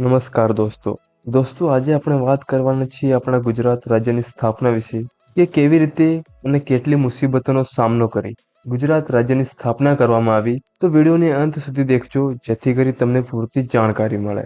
નમસ્કાર દોસ્તો. દોસ્તો, આજે આપણે વાત કરવાના છીએ આપણા ગુજરાત રાજ્યની સ્થાપના વિશે કે કેવી રીતે અને કેટલી મુસીબતોનો સામનો કરી ગુજરાત રાજ્યની સ્થાપના કરવામાં આવી. તો વિડીયોને અંત સુધી દેખજો, જેથી કરી તમને પૂરતી જાણકારી મળે.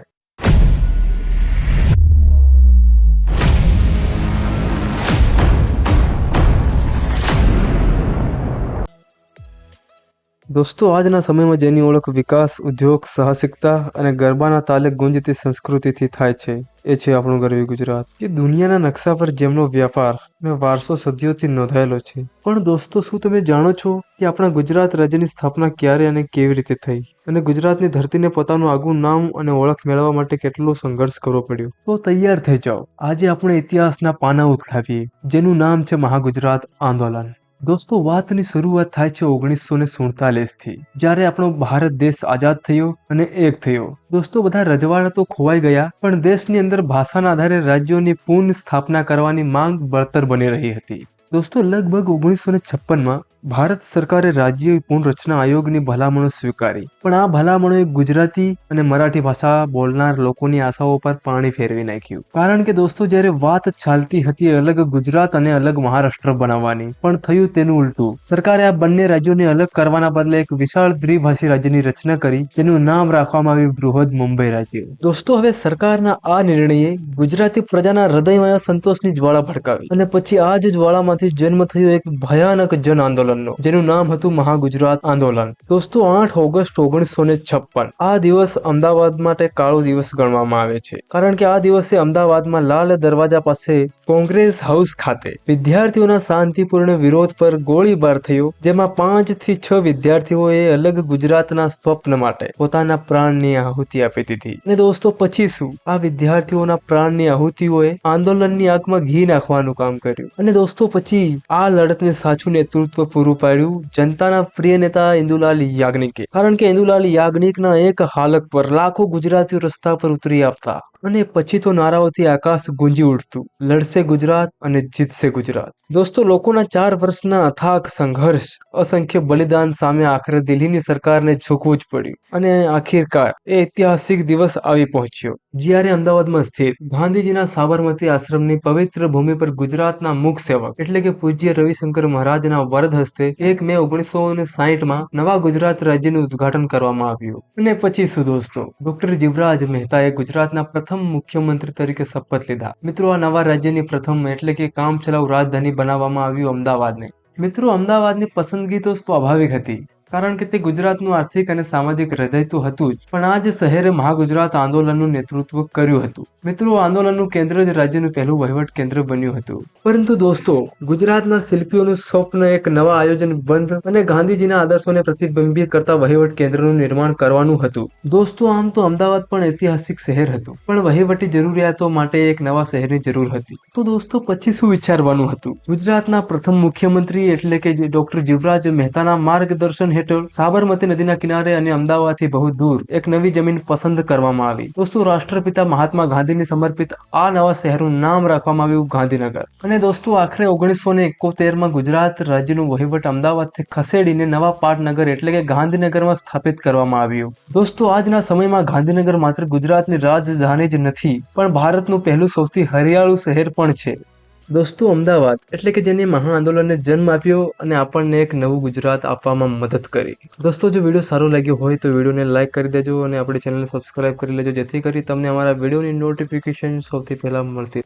દોસ્તો, આજના સમયમાં જેની ઓળખ વિકાસ, ઉદ્યોગ, સાહસિકતા અને ગરબાના તાલે ગુંજતી સંસ્કૃતિથી થાય છે, એ છે આપણું ગરવી ગુજરાત. કે દુનિયાના નકશા પર જેમનો વ્યાપાર અને વારસો સદીઓથી નોંધાયેલો છે. પણ દોસ્તો, શું તમે જાણો છો કે આપણા ગુજરાત રાજ્યની સ્થાપના ક્યારે અને કેવી રીતે થઈ? અને ગુજરાતની ધરતીને પોતાનું આગવું નામ અને ઓળખ મેળવવા માટે કેટલો સંઘર્ષ કરવો પડ્યો? તો તૈયાર થઈ જાઓ. આજે આપણે ઇતિહાસના પાના ઉથલાવીએ, જેનું નામ છે મહાગુજરાત આંદોલન. દોસ્તો, વાતની શરૂઆત થાય છે ઓગણીસો ને સુડતાલીસથી જ્યારે આપણો ભારત દેશ આઝાદ થયો અને એક થયો. દોસ્તો, બધા રજવાડા તો ખોવાઈ ગયા, પણ દેશની અંદર ભાષાના આધારે રાજ્યોની પુનઃ સ્થાપના કરવાની માંગ બળતર બની રહી હતી. દોસ્તો, લગભગ ઓગણીસો ને છપ્પનમાં ભારત સરકારે રાજ્ય પુનઃરચના આયોગની ભલામણો સ્વીકારી. પણ આ ભલામણોએ ગુજરાતી અને મરાઠી ભાષા બોલનાર લોકોની આશાઓ પર પાણી ફેરવી નાખ્યું. કારણ કે દોસ્તો, જ્યારે વાત ચાલતી હતી અલગ ગુજરાત અને અલગ મહારાષ્ટ્ર બનાવવાની, પણ થયું તેનું ઉલટું. સરકારે આ બંને રાજ્યોને અલગ કરવાના બદલે એક વિશાળ દ્વિભાષી રાજ્યની રચના કરી, જેનું નામ રાખવામાં આવ્યું બૃહદ મુંબઈ રાજ્ય. દોસ્તો, હવે સરકારના આ નિર્ણયે ગુજરાતી પ્રજાના હૃદયમાં સંતોષની જ્વાળા ભડકાવી અને પછી આ જ જ્વાળામાંથી જન્મ થયો એક ભયાનક જન આંદોલનનો જેનું નામ હતું મહાગુજરાત આંદોલન. દોસ્તો, આઠ ઓગસ્ટ ઓગણીસો ને છપ્પન. આ દિવસ અમદાવાદ માટે કાળો દિવસ ગણવામાં આવે છે. કારણ કે આ દિવસે અમદાવાદમાં લાલ દરવાજા પાસે કોંગ્રેસ હાઉસ ખાતે વિદ્યાર્થીઓના શાંતિપૂર્ણ વિરોધ પર ગોળીબાર થયો, જેમાં પાંચથી છ વિદ્યાર્થીઓએ અલગ ગુજરાતના સ્વપ્ન માટે પોતાના પ્રાણની આહુતિ આપી દીધી. અને દોસ્તો, પછી શું? આ વિદ્યાર્થીઓના પ્રાણની આહુતિઓએ આંદોલનની આગમાં ઘી નાખવાનું કામ કર્યું. અને દોસ્તો પછી આ લડતને સાચું નેતૃત્વ પૂરું પાડ્યું જનતાના પ્રિય નેતા ઇન્દુલાલ યાજ્ઞિકે. કારણ કે ઇન્દુલાલ યાજ્ઞિકના એક હાલક પર લાખો ગુજરાતીઓ રસ્તા પર ઉતરી આપતા અને પછી તો નારાઓથી આકાશ ગુંજી ઉઠતું લડશે ગુજરાત અને જીતશે ગુજરાત. દોસ્તો, લોકોના ચાર વર્ષના અથાક સંઘર્ષ, અસંખ્ય બલિદાન સામે આખરે દિલ્હીની સરકારને ઝૂકવું જ પડ્યું અને આખિરકાર એ ઐતિહાસિક દિવસ આવી પહોંચ્યો. જ્યારે અમદાવાદમાં સ્થિત ગાંધીજીના સાબરમતી આશ્રમની પવિત્ર ભૂમિ પર ગુજરાતના મુખ સેવક એટલે કે પૂજ્ય રવિશંકર મહારાજના વરદ હસ્તે એક મે ઓગણીસો સાહીઠમાં નવા ગુજરાત રાજ્યનું ઉદ્ઘાટન કરવામાં આવ્યું. અને પછી શું દોસ્તો ડોક્ટર જીવરાજ મહેતાએ ગુજરાતના પ્રથમ મુખ્યમંત્રી તરીકે શપથ લીધા. મિત્રો, આ નવા રાજ્યની પ્રથમ એટલે કે કામચલાઉ રાજધાની બનાવવામાં આવ્યું અમદાવાદને. મિત્રો, અમદાવાદની પસંદગી તો સ્વાભાવિક હતી. કારણ કે તે ગુજરાતનું આર્થિક અને સામાજિક હૃદય તો હતું જ. પણ આ જ શહેરે મહાગુજરાત આંદોલનનું નેતૃત્વ કર્યું હતું. મિત્રો આંદોલનનું કેન્દ્ર જ રાજ્યનું પહેલું વહીવટ કેન્દ્ર બન્યું હતું. પરંતુ દોસ્તો, ગુજરાતના શિલ્પીઓનું સ્વપ્ન એક નવા આયોજન બંધ અને ગાંધીજીના આદર્શોને પ્રતિબિંબિત કરતા વહીવટ કેન્દ્રનું નિર્માણ કરવાનું હતું. દોસ્તો, આમ તો અમદાવાદ પણ ઐતિહાસિક શહેર હતું. પણ વહીવટી જરૂરિયાતો માટે એક નવા શહેરની જરૂર હતી. તો દોસ્તો, પછી શું વિચારવાનું હતું? ગુજરાતના પ્રથમ મુખ્યમંત્રી એટલે કે ડોક્ટર જીવરાજ મહેતાના માર્ગદર્શન હેઠળ સાબરમતી નદીના કિનારે અને અમદાવાદથી બહુ દૂર એક નવી જમીન પસંદ કરવામાં આવી. દોસ્તો, રાષ્ટ્રપિતા મહાત્મા ગાંધીને સમર્પિત આ નવા શહેરનું નામ રાખવામાં આવ્યું ગાંધીનગર. અને દોસ્તો, આખરે ઓગણીસો ને એકોતેરમાં ગુજરાત રાજ્યનું વહીવટ અમદાવાદથી ખસેડીને નવા પાટનગર એટલે કે ગાંધીનગરમાં સ્થાપિત કરવામાં આવ્યું. દોસ્તો, આજના સમયમાં ગાંધીનગર માત્ર ગુજરાતની રાજધાની જ નથી, પણ ભારતનું પહેલું સૌથી હરિયાળું શહેર પણ છે. દોસ્તો, અમદાવાદ, એટલે કે જેને મહા આંદોલનને જન્મ આપ્યો અને આપણને એક નવું ગુજરાત આપવામાં મદદ કરી. દોસ્તો, જો વીડિયો સારો લાગ્યો હોય તો વિડીયોને લાઇક કરી દેજો અને આપણી ચેનલને સબસ્ક્રાઇબ કરી લેજો, જેથી કરી તમને અમારા વિડીયોની નોટિફિકેશન સૌથી પહેલાં મળતી